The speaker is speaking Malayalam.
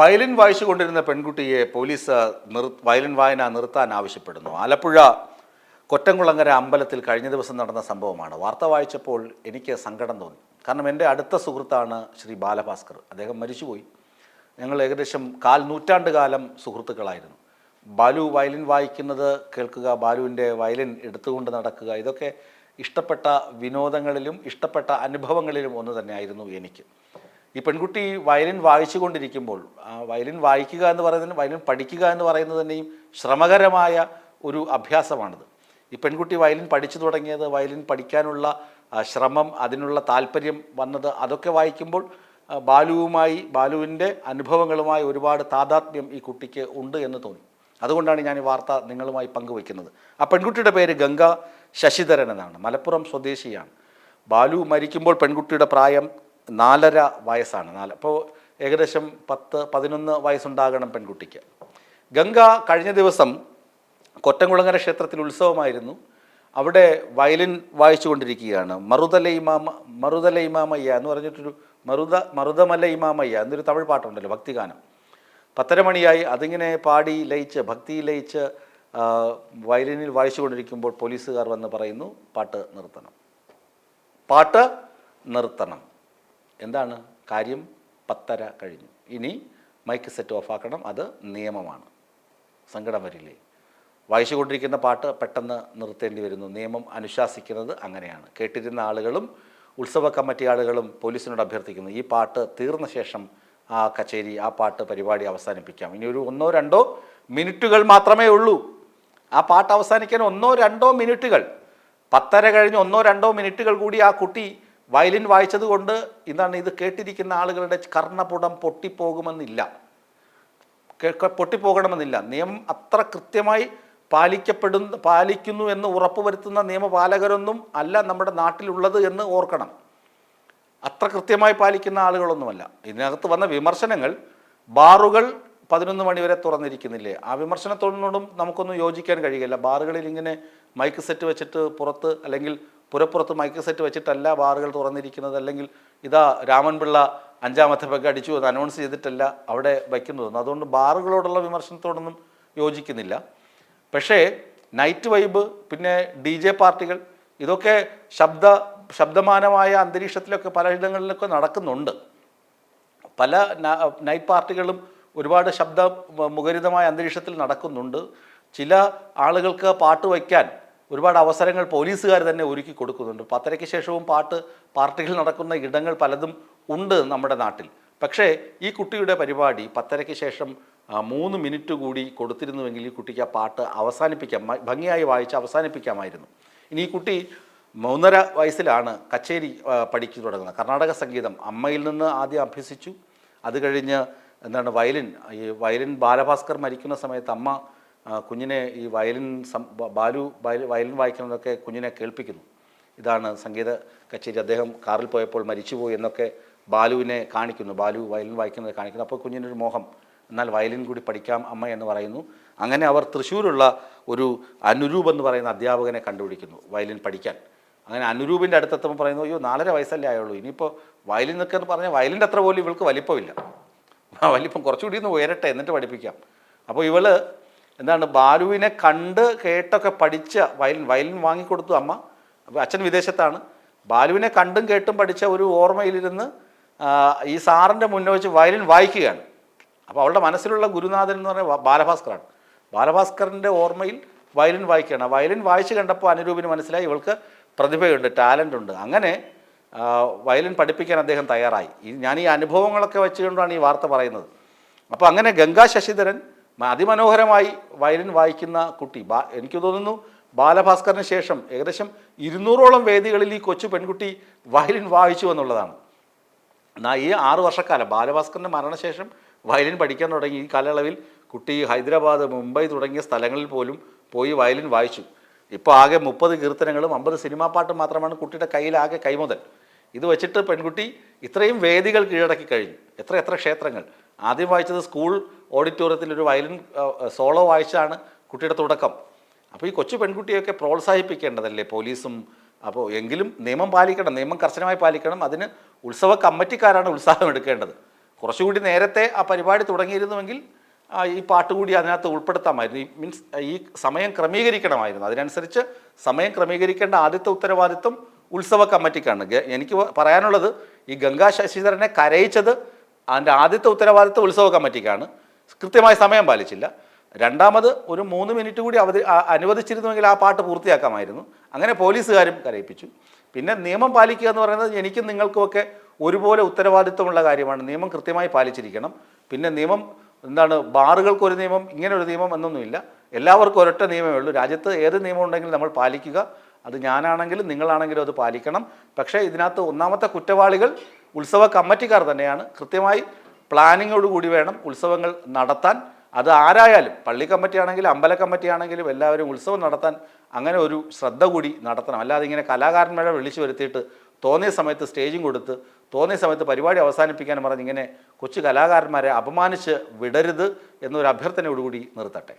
വയലിൻ വായിച്ചുകൊണ്ടിരുന്ന പെൺകുട്ടിയെ പോലീസ് നിർ വയലിൻ വായന നിർത്താൻ ആവശ്യപ്പെടുന്നു. ആലപ്പുഴ കൊറ്റംകുളങ്ങര അമ്പലത്തിൽ കഴിഞ്ഞ ദിവസം നടന്ന സംഭവമാണ്. വാർത്ത വായിച്ചപ്പോൾ എനിക്ക് സങ്കടം തോന്നി. കാരണം എന്റെ അടുത്ത സുഹൃത്താണ് ശ്രീ ബാലഭാസ്കർ. അദ്ദേഹം മരിച്ചുപോയി. ഞങ്ങൾ ഏകദേശം കാൽ നൂറ്റാണ്ട് കാലം സുഹൃത്തുക്കളായിരുന്നു. ബാലു വയലിൻ വായിക്കുന്നത് കേൾക്കുക ബാലുവിന്റെ വയലിൻ എടുത്തുകൊണ്ട് നടക്കുക ഇതൊക്കെ ഇഷ്ടപ്പെട്ട വിനോദങ്ങളിലും ഇഷ്ടപ്പെട്ട അനുഭവങ്ങളിലും ഒന്ന് തന്നെയായിരുന്നു എനിക്ക്. ഈ പെൺകുട്ടി വയലിൻ വായിച്ചുകൊണ്ടിരിക്കുമ്പോൾ വയലിൻ വായിക്കുക എന്ന് പറയുന്നതിന് വയലിൻ പഠിക്കുക എന്ന് പറയുന്നത് തന്നെയും ശ്രമകരമായ ഒരു അഭ്യാസമാണിത്. ഈ പെൺകുട്ടി വയലിൻ പഠിച്ചു തുടങ്ങിയത് വയലിൻ പഠിക്കാനുള്ള ശ്രമം അതിനുള്ള താല്പര്യം വന്നത് അതൊക്കെ വായിക്കുമ്പോൾ ബാലുവുമായി ബാലുവിന്റെ അനുഭവങ്ങളുമായി ഒരുപാട് താതാത്മ്യം ഈ കുട്ടിക്ക് ഉണ്ട് എന്ന് തോന്നി. അതുകൊണ്ടാണ് ഞാൻ ഈ വാർത്ത നിങ്ങളുമായി പങ്കുവയ്ക്കുന്നത്. ആ പെൺകുട്ടിയുടെ പേര് ഗംഗ ശശിധരൻ എന്നാണ്. മലപ്പുറം സ്വദേശിയാണ്. ബാലു മരിക്കുമ്പോൾ പെൺകുട്ടിയുടെ പ്രായം നാലര വയസ്സാണ്. നാല് അപ്പോൾ ഏകദേശം പത്ത് പതിനൊന്ന് വയസ്സുണ്ടാകണം പെൺകുട്ടിക്ക്. ഗംഗ കഴിഞ്ഞ ദിവസം കൊറ്റംകുളങ്ങര ക്ഷേത്രത്തിൽ ഉത്സവമായിരുന്നു. അവിടെ വയലിൻ വായിച്ചുകൊണ്ടിരിക്കുകയാണ്. മറുതല ഇമാമ മറുതല ഇമാമയ്യ എന്ന് പറഞ്ഞിട്ടൊരു മറുത മറുതമല ഇമാമയ്യ എന്നൊരു തമിഴ് പാട്ടുണ്ടല്ലോ ഭക്തിഗാനം. പത്തര മണിയായി അതിങ്ങനെ പാടി ലയിച്ച് ഭക്തി ലയിച്ച് വയലിനിൽ വായിച്ചുകൊണ്ടിരിക്കുമ്പോൾ പോലീസുകാർ വന്ന് പറയുന്നു പാട്ട് നിർത്തണം. പാട്ട് നിർത്തണം. എന്താണ്? കാര്യം പത്തര കഴിഞ്ഞു. ഇനി മൈക്ക് സെറ്റ് ഓഫ് ആക്കണം. അത് നിയമമാണ്. സങ്കടം വരില്ലേ? വായിച്ചുകൊണ്ടിരിക്കുന്ന പാട്ട് പെട്ടെന്ന് നിർത്തേണ്ടി വരുന്നു. നിയമം അനുശാസിക്കുന്നത് അങ്ങനെയാണ്. കേട്ടിരുന്ന ആളുകളും ഉത്സവ കമ്മിറ്റി ആളുകളും പോലീസിനോട് അഭ്യർത്ഥിക്കുന്നു. ഈ പാട്ട് തീർന്ന ശേഷം ആ കച്ചേരി ആ പാട്ട് പരിപാടി അവസാനിപ്പിക്കാം. ഇനി ഒരു ഒന്നോ രണ്ടോ മിനിറ്റുകൾ മാത്രമേ ഉള്ളൂ. ആ പാട്ട് അവസാനിക്കാൻ ഒന്നോ രണ്ടോ മിനിറ്റുകൾ. പത്തര കഴിഞ്ഞ് ഒന്നോ രണ്ടോ മിനിറ്റുകൾ കൂടി ആ കുട്ടി വയലിൻ വായിച്ചത് കൊണ്ട് ഇതാണ് ഇത് കേട്ടിരിക്കുന്ന ആളുകളുടെ കർണപുടം പൊട്ടിപ്പോകുമെന്നില്ല. പൊട്ടിപ്പോകണമെന്നില്ല. നിയമം അത്ര കൃത്യമായി പാലിക്കപ്പെടുന്ന പാലിക്കുന്നു എന്ന് ഉറപ്പുവരുത്തുന്ന നിയമപാലകരൊന്നും അല്ല നമ്മുടെ നാട്ടിലുള്ളത് എന്ന് ഓർക്കണം. അത്ര കൃത്യമായി പാലിക്കുന്ന ആളുകളൊന്നുമല്ല. ഇതിനകത്ത് വന്ന വിമർശനങ്ങൾ ബാറുകൾ പതിനൊന്ന് മണിവരെ തുറന്നിരിക്കുന്നില്ലേ? ആ വിമർശനത്തോടും നമുക്കൊന്നും യോജിക്കാൻ കഴിയില്ല. ബാറുകളിൽ ഇങ്ങനെ മൈക്ക് സെറ്റ് വെച്ചിട്ട് പുറത്ത് അല്ലെങ്കിൽ പുരപ്പുറത്ത് മൈക്ക് സെറ്റ് വെച്ചിട്ടല്ല ബാറുകൾ തുറന്നിരിക്കുന്നത്. അല്ലെങ്കിൽ ഇതാ രാമൻപിള്ള അഞ്ചാമത്തെ പെഗ് അടിച്ചു എന്ന് അനൗൺസ് ചെയ്തിട്ടല്ല അവിടെ വയ്ക്കുന്നത്. അതുകൊണ്ട് ബാറുകളോടുള്ള വിമർശനത്തോടൊന്നും യോജിക്കുന്നില്ല. പക്ഷേ നൈറ്റ് വൈബ് പിന്നെ ഡി ജെ പാർട്ടികൾ ഇതൊക്കെ ശബ്ദ ശബ്ദമാനമായ അന്തരീക്ഷത്തിലൊക്കെ പലയിടങ്ങളിലൊക്കെ നടക്കുന്നുണ്ട്. പല നൈറ്റ് പാർട്ടികളും ഒരുപാട് ശബ്ദ മുഖരിതമായ അന്തരീക്ഷത്തിൽ നടക്കുന്നുണ്ട്. ചില ആളുകൾക്ക് പാട്ട് വയ്ക്കാൻ ഒരുപാട് അവസരങ്ങൾ പോലീസുകാർ തന്നെ ഒരുക്കി കൊടുക്കുന്നുണ്ട്. പത്തരയ്ക്ക് ശേഷവും പാട്ട് പാർട്ടികൾ നടക്കുന്ന ഇടങ്ങൾ പലതും ഉണ്ട് നമ്മുടെ നാട്ടിൽ. പക്ഷേ ഈ കുട്ടിയുടെ പരിപാടി പത്തരയ്ക്ക് ശേഷം മൂന്ന് മിനിറ്റ് കൂടി കൊടുത്തിരുന്നുവെങ്കിൽ ഈ കുട്ടിക്ക് ആ പാട്ട് അവസാനിപ്പിക്കാം. ഭംഗിയായി വായിച്ച് അവസാനിപ്പിക്കാമായിരുന്നു. ഇനി ഈ കുട്ടി മൂന്നര വയസ്സിലാണ് കച്ചേരി പഠിച്ചു തുടങ്ങുന്നത്. കർണാടക സംഗീതം അമ്മയിൽ നിന്ന് ആദ്യം അഭ്യസിച്ചു. അത് കഴിഞ്ഞ് എന്താണ് വയലിൻ ഈ വയലിൻ ബാലഭാസ്കർ മരിക്കുന്ന സമയത്ത് അമ്മ കുഞ്ഞിനെ ഈ വയലിൻ ബാലു വയലിൻ വായിക്കണമെന്നൊക്കെ കുഞ്ഞിനെ കേൾപ്പിക്കുന്നു. ഇതാണ് സംഗീത കച്ചേരി. അദ്ദേഹം കാറിൽ പോയപ്പോൾ മരിച്ചുപോയി എന്നൊക്കെ ബാലുവിനെ കാണിക്കുന്നു. ബാലു വയലിൻ വായിക്കുന്നത് കാണിക്കുന്നു. അപ്പോൾ കുഞ്ഞിനൊരു മോഹം എന്നാൽ വയലിൻ കൂടി പഠിക്കാം അമ്മ എന്ന് പറയുന്നു. അങ്ങനെ അവർ തൃശ്ശൂരുള്ള ഒരു അനുരൂപ് എന്ന് പറയുന്ന അധ്യാപകനെ കണ്ടുപിടിക്കുന്നു വയലിൻ പഠിക്കാൻ. അങ്ങനെ അനുരൂപിന്റെ അടുത്തെത്തുമ്പോൾ പറയുന്നു അയ്യോ നാലര വയസ്സല്ലേ ആയുള്ളൂ. ഇനിയിപ്പോൾ വയലിൻ എന്നൊക്കെ എന്ന് പറഞ്ഞാൽ വയലിന്റെ അത്ര പോലും ഇവൾക്ക് വലിപ്പമില്ല. വലിപ്പം കുറച്ചുകൂടി ഒന്ന് ഉയരട്ടെ എന്നിട്ട് പഠിപ്പിക്കാം. അപ്പോൾ ഇവൾ എന്താണ് ബാലുവിനെ കണ്ട് കേട്ടൊക്കെ പഠിച്ച വയലിൻ വയലിൻ വാങ്ങിക്കൊടുത്തു അമ്മ. അപ്പോൾ അച്ഛൻ വിദേശത്താണ്. ബാലുവിനെ കണ്ടും കേട്ടും പഠിച്ച ഒരു ഓർമ്മയിലിരുന്ന് ഈ സാറിന്റെ മുന്നേ വെച്ച് വയലിൻ വായിക്കുകയാണ്. അപ്പോൾ അവളുടെ മനസ്സിലുള്ള ഗുരുനാഥൻ എന്ന് വ- ബാലഭാസ്കറാണ്. ബാലഭാസ്കറിന്റെ ഓർമ്മയിൽ വയലിൻ വായിക്കുകയാണ്. വയലിൻ വായിച്ച് കണ്ടപ്പോൾ അനുരൂപിന് മനസ്സിലായി ഇവൾക്ക് പ്രതിഭയുണ്ട് ടാലന്റ് ഉണ്ട്. അങ്ങനെ വയലിൻ പഠിപ്പിക്കാൻ അദ്ദേഹം തയ്യാറായി. ഞാൻ ഈ അനുഭവങ്ങളൊക്കെ വെച്ചുകൊണ്ടാണ് ഈ വാർത്ത പറയുന്നത്. അപ്പോൾ അങ്ങനെ ഗംഗാ ശശിധരൻ അതിമനോഹരമായി വയലിൻ വായിക്കുന്ന കുട്ടി ബാ എനിക്ക് തോന്നുന്നു ബാലഭാസ്കറിന് ശേഷം ഏകദേശം ഇരുന്നൂറോളം വേദികളിൽ ഈ കൊച്ചു പെൺകുട്ടി വയലിൻ വായിച്ചു എന്നുള്ളതാണ്. എന്നാൽ ഈ ആറു വർഷക്കാലം ബാലഭാസ്കറിന്റെ മരണശേഷം വയലിൻ പഠിക്കാൻ തുടങ്ങി. ഈ കാലയളവിൽ കുട്ടി ഹൈദരാബാദ് മുംബൈ തുടങ്ങിയ സ്ഥലങ്ങളിൽ പോലും പോയി വയലിൻ വായിച്ചു. ഇപ്പോൾ ആകെ മുപ്പത് കീർത്തനങ്ങളും അമ്പത് സിനിമാ പാട്ടും മാത്രമാണ് കുട്ടിയുടെ കയ്യിലാകെ കൈമുതൽ. ഇത് വെച്ചിട്ട് പെൺകുട്ടി ഇത്രയും വേദികൾ കീഴടക്കി കഴിഞ്ഞു. എത്ര എത്ര ക്ഷേത്രങ്ങൾ. ആദ്യം വായിച്ചത് സ്കൂൾ ഓഡിറ്റോറിയത്തിൽ ഒരു വയലിൻ സോളോ വായിച്ചാണ് കുട്ടിയുടെ തുടക്കം. അപ്പോൾ ഈ കൊച്ചു പെൺകുട്ടിയൊക്കെ പ്രോത്സാഹിപ്പിക്കേണ്ടതല്ലേ പോലീസും? അപ്പോൾ എങ്കിലും നിയമം പാലിക്കണം നിയമം കർശനമായി പാലിക്കണം. അതിന് ഉത്സവ കമ്മിറ്റിക്കാരാണ് ഉത്സാഹം എടുക്കേണ്ടത്. കുറച്ചുകൂടി നേരത്തെ ആ പരിപാടി തുടങ്ങിയിരുന്നുവെങ്കിൽ ഈ പാട്ട് കൂടി അതിനകത്ത് ഉൾപ്പെടുത്താമായിരുന്നു. ഈ മീൻസ് ഈ സമയം ക്രമീകരിക്കണമായിരുന്നു. അതിനനുസരിച്ച് സമയം ക്രമീകരിക്കേണ്ട ആദ്യത്തെ ഉത്തരവാദിത്വം ഉത്സവ കമ്മിറ്റിക്കാണ്. എനിക്ക് പറയാനുള്ളത് ഈ ഗംഗാ ശശിധരനെ കരയിച്ചത് അതിന്റെ ആദ്യത്തെ ഉത്തരവാദിത്വം ഉത്സവ കമ്മിറ്റിക്കാണ്. കൃത്യമായ സമയം പാലിച്ചില്ല. രണ്ടാമത് ഒരു മൂന്ന് മിനിറ്റ് കൂടി അവധി അനുവദിച്ചിരുന്നുവെങ്കിൽ ആ പാട്ട് പൂർത്തിയാക്കാമായിരുന്നു. അങ്ങനെ പോലീസുകാരും കരയിപ്പിച്ചു. പിന്നെ നിയമം പാലിക്കുക എന്ന് പറയുന്നത് എനിക്കും നിങ്ങൾക്കുമൊക്കെ ഒരുപോലെ ഉത്തരവാദിത്വമുള്ള കാര്യമാണ്. നിയമം കൃത്യമായി പാലിച്ചിരിക്കണം. പിന്നെ നിയമം എന്താണ് ബാറുകൾക്ക് ഒരു നിയമം ഇങ്ങനെ ഒരു നിയമം എന്നൊന്നുമില്ല. എല്ലാവർക്കും ഒരൊറ്റ നിയമമേ ഉള്ളൂ. രാജ്യത്ത് ഏത് നിയമം ഉണ്ടെങ്കിലും നമ്മൾ പാലിക്കുക. അത് ഞാനാണെങ്കിലും നിങ്ങളാണെങ്കിലും അത് പാലിക്കണം. പക്ഷേ ഇതിനകത്ത് ഒന്നാമത്തെ കുറ്റവാളികൾ ഉത്സവ കമ്മിറ്റിക്കാർ തന്നെയാണ്. കൃത്യമായി പ്ലാനിങ്ങോടുകൂടി വേണം ഉത്സവങ്ങൾ നടത്താൻ. അത് ആരായാലും പള്ളി കമ്മിറ്റി ആണെങ്കിലും അമ്പല കമ്മിറ്റി ആണെങ്കിലും എല്ലാവരും ഉത്സവം നടത്താൻ അങ്ങനെ ഒരു ശ്രദ്ധ കൂടി നടത്തണം. അല്ലാതെ ഇങ്ങനെ കലാകാരന്മാരെ വിളിച്ചു വരുത്തിയിട്ട് തോന്നിയ സമയത്ത് സ്റ്റേജും കൊടുത്ത് തോന്നിയ സമയത്ത് പരിപാടി അവസാനിപ്പിക്കാനും പറഞ്ഞ് ഇങ്ങനെ കൊച്ചു കലാകാരന്മാരെ അപമാനിച്ച് വിടരുത് എന്നൊരു അഭ്യർത്ഥനയോടുകൂടി നിർത്തട്ടെ.